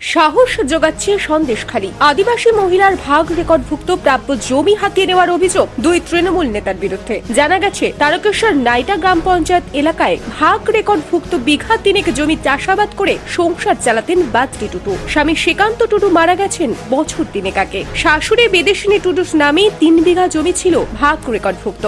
সাহস যোগাচ্ছে সন্দেশখালী। আদিবাসী মহিলার ভাগ রেকর্ডভুক্ত প্রাপ্য জমি হাতিয়ে নেওয়ার অভিযোগ দুই তৃণমূল নেতার বিরুদ্ধে। জানা গেছে, তারকেশ্বর নাইটা গ্রাম পঞ্চায়েত এলাকায় ভাগ রেকর্ডভুক্ত বিঘা তিনেক জমি চাষাবাদ করে সংসার চালাতেন বাতরি টুটু। স্বামী শ্রীকান্ত টুটু মারা গেছেন বছর তিনেক আগে। শাশুড়ি বিদেশিনী টুটুস নামে তিন বিঘা জমি ছিল ভাগ রেকর্ডভুক্ত।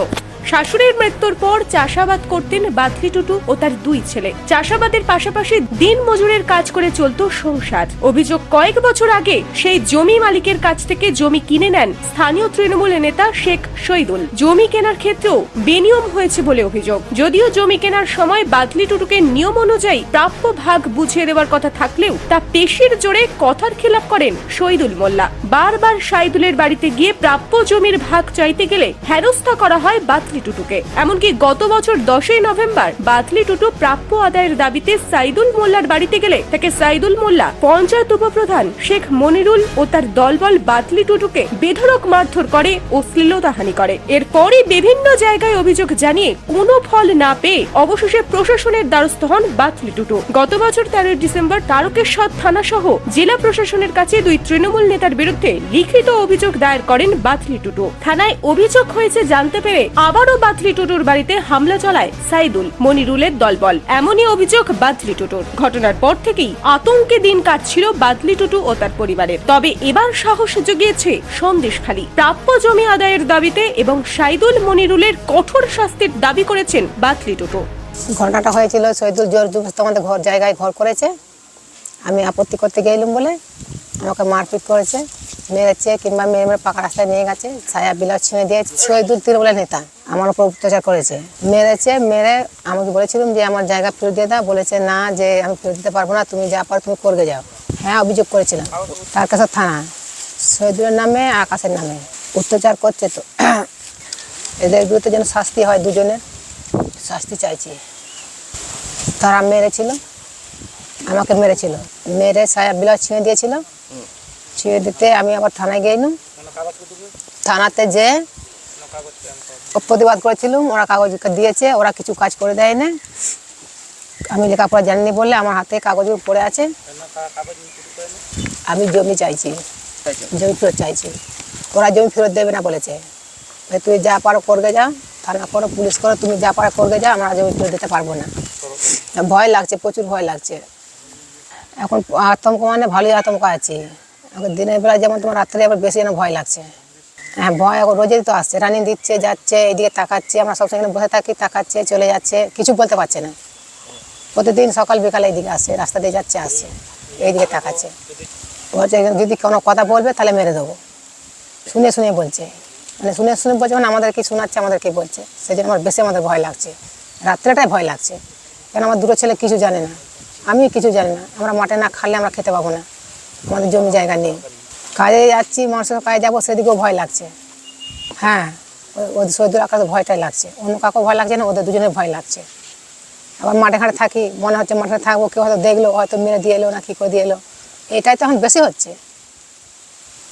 শাশুড়ির মৃত্যুর পর চাষাবাদ করতেন বাতলি টুটু ও তার দুই ছেলে। চাষাবাদের পাশাপাশি দিন মজুরের কাজ করে চলতো সংসার। অভিযোগ কয়েক বছর আগে সেই জমি মালিকের কাছ থেকে জমি কিনে নেন স্থানীয় তৃণমূল নেতা শেখ শহীদুল। জমি কেনার ক্ষেত্রেও বেনিয়ম হয়েছে বলে অভিযোগ। যদিও জমি কেনার সময় বাদলি টুটুকে নিয়ম অনুযায়ী প্রাপ্য ভাগ বুঝিয়ে দেওয়ার কথা থাকলেও তা পেশির জোরে কথার খেলাপ করেন শহীদুল মোল্লা। বারবার সাইদুলের বাড়িতে গিয়ে প্রাপ্য জমির ভাগ চাইতে গেলে হেনস্থা করা হয় বাতলি টুটুকে। এমনকি গত বছর দশই নভেম্বর বাতলি টুটু প্রাপ্য আদায়ের দাবিতে সাইদুল মোল্লার বাড়িতে গেলে তাকে সাইদুল মোল্লা, পঞ্চায়েত উপপ্রধান শেখ মনিরুল ও তার দলবল বাতলি টুটুকে বেধড়ক মারধর করে ও শ্লীলতাহানি করে। এরপরই বিভিন্ন জায়গায় অভিযোগ জানিয়ে কোনো ফল না পেয়ে অবশেষে প্রশাসনের দ্বারস্থ হন বাতলি টুটু। গত বছর তেরোই ডিসেম্বর তারকেশ্বর থানা সহ জেলা প্রশাসনের কাছে দুই তৃণমূল নেতার বিরুদ্ধে লিখিত অভিযোগ দায়ের করেন বাতলি টুটু। থানায় অভিযোগ হয়েছে জানতে পেরে আবারও বাতলি টুটুর বাড়িতে হামলা চালায় সাইদুল মনিরুলের দলবল। এমনই অভিযোগ বাতলি টুটুর। ঘটনার পর থেকেই আতঙ্কে দিন কাটছিল বাতলি টুটু ও তার পরিবারের। তবে এবার সাহস জুগিয়েছে সন্দেশখালী। প্রাপ্য জমি আদায়ের দাবিতে এবং সাইদুল মনিরুলের কঠোর শাস্তির দাবি করেছেন বাতলি টুটু। ঘটনাটা হয়েছিল শহীদুল জোর আমাদের ঘর, জায়গায় ঘর করেছে। আমি আপত্তি করতে গেলাম বলে আমাকে মারপিট করেছে, মেরেছে কিংবা মেরে মেরে পাকা রাস্তায় নিয়ে গেছে, ছায়া বিলাস ছিঁড়ে দিয়েছে শহীদুল বলে নেতা আমার উপর অত্যাচার করেছে। মেরেছে, মেরে আমাকে বলেছিলাম যে আমার জায়গা ফেরত দিয়ে দাও, বলেছে না যে আমি ফেরত দিতে পারব না, তুমি যা পারো তুমি করবে যাও। হ্যাঁ অভিযোগ করেছিলাম। তার কাছে থানা, শহীদুলের নামে, আকাশের নামে। অত্যাচার করছে তো। এদের বিরুদ্ধে যেন শাস্তি হয় দুজনের, শাস্তি চাইছি। তারা মেরেছিল। আমাকে মেরেছিল। মেরে সায়া বিলাস ছিঁড়ে দিয়েছিল। ছিঁড়ে দিতে আমি আবার থানায় গেলাম থানাতে যে প্রতিবাদ করেছিলাম ওরা কাগজ দিয়েছে ওরা কিছু কাজ করে দেয় না আমি লেখাপড়া জানিনি বললে আমার হাতে কাগজগুলো পড়ে আছে। আমি জমি চাইছি। জমি ফেরত চাইছি। ওরা জমি ফেরত দেবে না বলেছে। বলে, তুই যা পারো করবে যা। থানা করো পুলিশ করো তুমি যা পারো করবে যা। আমরা জমি ফেরত দিতে পারব না। ভয় লাগছে প্রচুর ভয় লাগছে। এখন আতঙ্ক মানে ভালোই আতঙ্ক আছে। এখন দিনের বেলা যেমন তোমার রাত্রে আবার বেশি যেন ভয় লাগছে। হ্যাঁ ভয় এখন রোজই তো আসছে। রানিং দিচ্ছে, যাচ্ছে এইদিকে তাকাচ্ছে, আমরা সবসময় বসে থাকি, তাকাচ্ছে, চলে যাচ্ছে, কিছু বলতে পারছে না। প্রতিদিন সকাল বিকালে এইদিকে আসছে, রাস্তা দিয়ে যাচ্ছে, আসছে এইদিকে তাকাচ্ছে। বলছে যদি কোনো কথা বলবে, তাহলে মেরে দেবো। শুনে শুনে বলছে। মানে শুনে শুনে বলছে মানে আমাদের আমাদেরকে শোনাচ্ছে, আমাদেরকে বলছে। সেই জন্য আমার বেশি আমাদের ভয় লাগছে। রাত্রেটাই ভয় লাগছে। কেন আমার দুটো ছেলে কিছু জানে না। আমিও কিছু জানি না। আমরা মাঠে না খালে আমরা খেতে পাবো না। আমাদের জমি জায়গা নেই। কাজে যাচ্ছি, মানুষের কাজে যাব, সেদিকেও ভয় লাগছে। হ্যাঁ ওদের সৈদুর আকাশে ভয়টাই লাগছে। অন্য কাউকে ভয় লাগছে না, ওদের দুজনের ভয় লাগছে। আবার মাঠে ঘাটে থাকি, মনে হচ্ছে মাঠে থাকব, কেউ হয়তো দেখল, হয়তো মেরে দিয়ে এলো না, কী করে দিয়ে এলো। এটাই তো এখন বেশি হচ্ছে।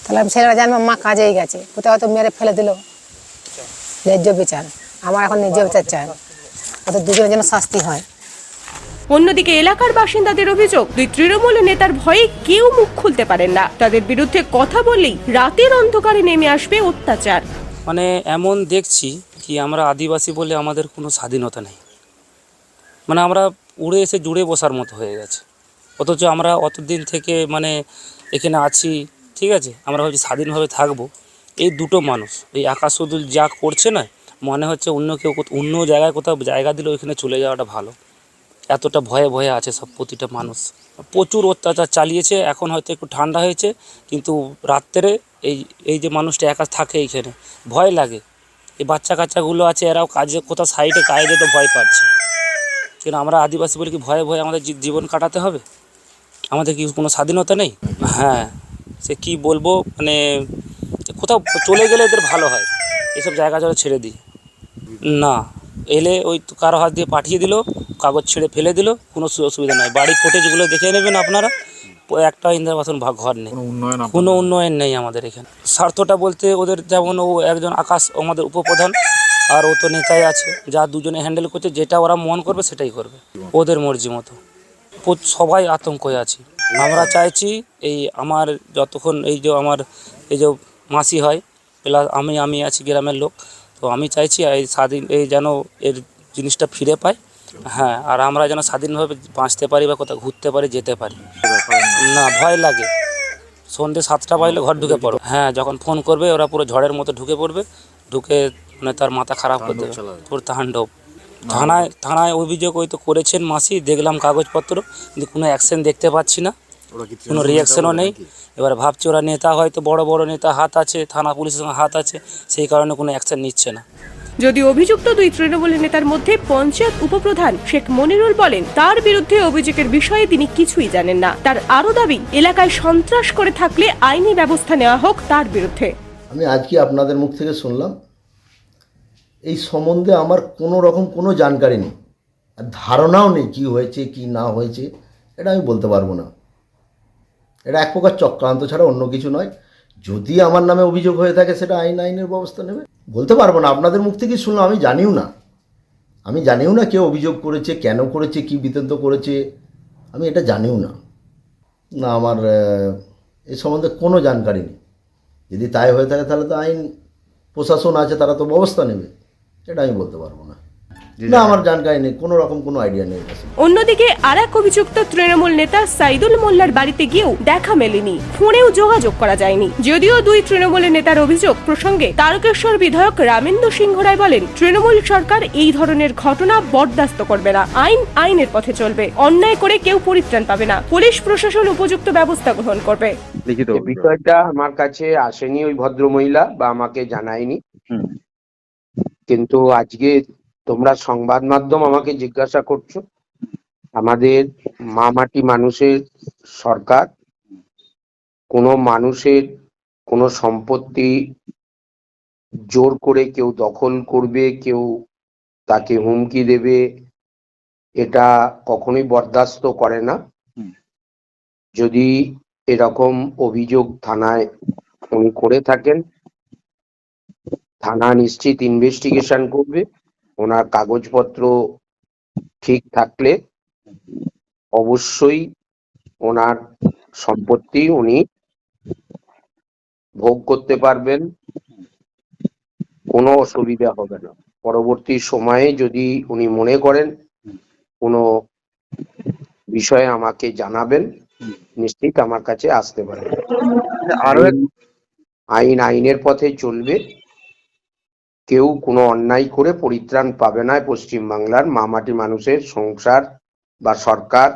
তাহলে আমি ছেলেরা জানব, মা কাজেই গেছে। কোথাও হয়তো মেরে ফেলে দিল। ন্যায্য বিচার। আমার এখন ন্যায্য বিচার চাই। ওদের দুজনের যেন শাস্তি হয়। অন্যদিকে এলাকার বাসিন্দাদের অভিযোগ, দুই তৃণমূল নেতার ভয়ে কেউ মুখ খুলতে পারেন না। তাদের বিরুদ্ধে কথা বললেই রাতের অন্ধকারে নেমে আসবে অত্যাচার। মানে এমন দেখছি কি আমরা আদিবাসী বলে আমাদের কোনো স্বাধীনতা নেই। মানে আমরা উড়ে এসে জুড়ে বসার মতো হয়ে গেছে। অথচ আমরা অতদিন থেকে মানে এখানে আছি, ঠিক আছে? আমরা ভাবছি স্বাধীনভাবে থাকব। এই দুটো মানুষ, এই আকাশদুল যা করছে না, মনে হচ্ছে অন্য কেউ অন্য জায়গায় কোথাও জায়গা দিলে ওইখানে চলে যাওয়াটা ভালো। এতটা ভয়ে ভয়ে আছে সব প্রতিটা মানুষ। প্রচুর অত্যাচার চালিয়েছে, এখন হয়তো একটু ঠান্ডা হয়েছে, কিন্তু রাত্রে এই এই যে মানুষটা একা থাকে এইখানে, ভয় লাগে। এই বাচ্চা কাচ্চাগুলো আছে, এরাও কাজে কোথাও সাইডে কাজে যেতে ভয় পাচ্ছে। কিন্তু আমরা আদিবাসী বলে কি ভয়ে ভয়ে আমাদের জীবন কাটাতে হবে? আমাদের কি কোনো স্বাধীনতা নেই? হ্যাঁ সে কি বলব মানে কোথাও চলে গেলে এদের ভালো হয়। এসব জায়গা জলে ছেড়ে দিই। না। এলে ওই তো কারও হাত দিয়ে পাঠিয়ে দিল কাগজ ছেড়ে ফেলে দিল কোনো সু- অসুবিধা নাই। বাড়ির ফুটেজগুলো দেখে নেবেন আপনারা। একটা ইন্দিরা বাসন ভাগ ঘর নেই। কোনো উন্নয়ন নেই আমাদের এখানে। স্বার্থটা বলতে ওদের যেমন ও একজন আকাশ আমাদের উপপ্রধান আর ও তো নেতাই আছে। যা দুজনে হ্যান্ডেল করছে যেটা ওরা মন করবে সেটাই করবে। ওদের মর্জি মতো। সবাই আতঙ্কে আছি। আমরা চাইছি এই আমার যতক্ষণ এই যে আমার এই যে মাসি হয় প্লাস আমি আমি আছি গ্রামের লোক তো আমি চাইছি এই স্বাধীন এই যেন এর জিনিসটা ফিরে পাই। হ্যাঁ আর আমরা যেন স্বাধীনভাবে বাঁচতে পারি বা কোথাও ঘুরতে পারি যেতে পারি। না ভয় লাগে। সন্ধ্যে সাতটা বাজলে ঘর ঢুকে পড়ো। হ্যাঁ যখন ফোন করবে ওরা পুরো ঝড়ের মতো ঢুকে পড়বে। ঢুকে মানে তার মাথা খারাপ করে দেবে। পুরো তাণ্ডব। থানায় থানায় অভিযোগ ওই তো করেছেন মাসি দেখলাম কাগজপত্র। কিন্তু কোনো অ্যাকশন দেখতে পাচ্ছি না। কোনো রিয়াকশনও নেই। এবার ভাবছি ওরা নেতা হয়তো বড় বড় নেতা হাত আছে থানা পুলিশের সঙ্গে হাত আছে সেই কারণে কোনো অ্যাকশন নিচ্ছে না। যদি অভিযুক্ত দুই তৃণমূল নেতার মধ্যে পঞ্চায়েত উপপ্রধান শেখ মনিরুল বলেন তার বিরুদ্ধে অভিযোগের বিষয়ে তিনি কিছুই জানেন না। তার আরও দাবি এলাকায় সন্ত্রাস করে থাকলে আইনি ব্যবস্থা নেওয়া হোক তার বিরুদ্ধে। আমি আজকে আপনাদের মুখ থেকে শুনলাম এই সম্বন্ধে আমার কোনো রকম কোনো জানকারি নেই। আর ধারণাও নেই কী হয়েছে কি না হয়েছে এটা আমি বলতে পারব না। এটা এক প্রকার চক্রান্ত ছাড়া অন্য কিছু নয়। যদি আমার নামে অভিযোগ হয়ে থাকে, সেটা আইন, আইনের ব্যবস্থা নেবে। বলতে পারব না, আপনাদের মুখ থেকেই শুনলাম, আমি জানিও না। আমি জানিও না কেউ অভিযোগ করেছে, কেন করেছে, কি বিতন্ত করেছে, আমি এটা জানিও না। না, আমার এ সম্বন্ধে কোনো জানকারি নেই। যদি তাই হয়ে থাকে, তাহলে তো আইন, প্রশাসন আছে, তারা তো ব্যবস্থা নেবে এটা আমি বলতে পারব না। না আমার জানকারি নেই কোনো রকম কোনো আইডিয়া নেই অন্যদিকে আর এক অভিযুক্ত তৃণমূল নেতা সাইদুল মোল্লার বাড়িতে গিয়েও দেখা মেলেনি। ফোনেও যোগাযোগ করা যায়নি। যদিও দুই তৃণমূলের নেতার অভিযোগ প্রসঙ্গে তারকেশ্বর বিধায়ক রামেন্দ্র সিংহ রায় বলেন তৃণমূল সরকার এই ধরনের ঘটনা বরদাস্ত করবে না। আইন আইনের পথে চলবে। অন্যায় করে কেউ পরিত্রাণ পাবে না। পুলিশ প্রশাসন উপযুক্ত ব্যবস্থা গ্রহণ করবে। বিষয়টা আমার কাছে আসেনি ওই ভদ্র মহিলা বা আমাকে জানায়নি। কিন্তু আজকে তোমরা সংবাদ মাধ্যম আমাকে জিজ্ঞাসা করছ? আমাদের মামাটি মানুষের সরকার কোনো মানুষের কোনো সম্পত্তি জোর করে কেউ দখল করবে কেউ তাকে হুমকি দেবে এটা কখনোই বরদাস্ত করে না। যদি এরকম অভিযোগ থানায় উনি করে থাকেন থানা নিশ্চিত ইনভেস্টিগেশন করবে। ওনার কাগজপত্র ঠিক থাকলে অবশ্যই ওনার সম্পত্তি উনি ভোগ করতে পারবেন। কোনো অসুবিধা হবে না। পরবর্তী সময়ে যদি উনি মনে করেন কোনো বিষয়ে আমাকে জানাবেন নিশ্চিত আমার কাছে আসতে পারেন। আরও আইন আইনের পথে চলবে। কেউ কোনো অন্যায় করে পরিত্রাণ পাবে না পশ্চিমবাংলার মামাটি মানুষের সংসার বা সরকার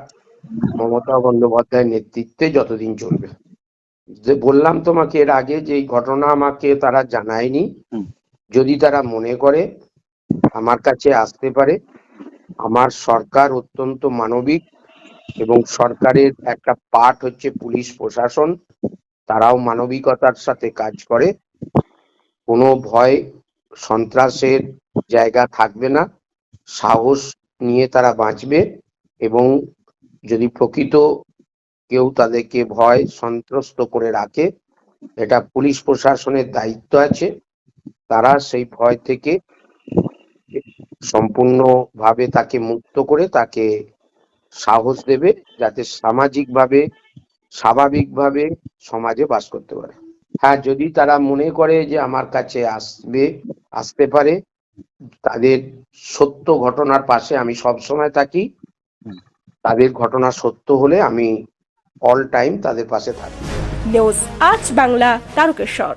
মমতা বন্দ্যোপাধ্যায়ের নেতৃত্বে যতদিন চলবে। যে বললাম তোমাকে এর আগে যে এই ঘটনা আমাকে তারা জানায়নি যদি তারা মনে করে আমার কাছে আসতে পারে আমার সরকার অত্যন্ত মানবিক এবং সরকারের একটা পার্ট হচ্ছে পুলিশ প্রশাসন তারাও মানবিকতার সাথে কাজ করে কোনো ভয় সন্ত্রাসের জায়গা থাকবে না, সাহস নিয়ে তারা বাঁচবে এবং যদি প্রকৃত কেউ তাদেরকে ভয় সন্ত্রস্ত করে রাখে, এটা পুলিশ প্রশাসনের দায়িত্ব আছে, তারা সেই ভয় থেকে সম্পূর্ণভাবে তাকে মুক্ত করে তাকে সাহস দেবে যাতে সামাজিকভাবে, স্বাভাবিকভাবে সমাজে বাস করতে পারে। হ্যাঁ যদি তারা মনে করে যে আমার কাছে আসবে আসতে পারে। তাদের সত্য ঘটনার পাশে আমি সব সময় থাকি। তাদের ঘটনা সত্য হলে আমি অল টাইম তাদের পাশে থাকি। নিউজ আজ বাংলা তারকেশ্বর।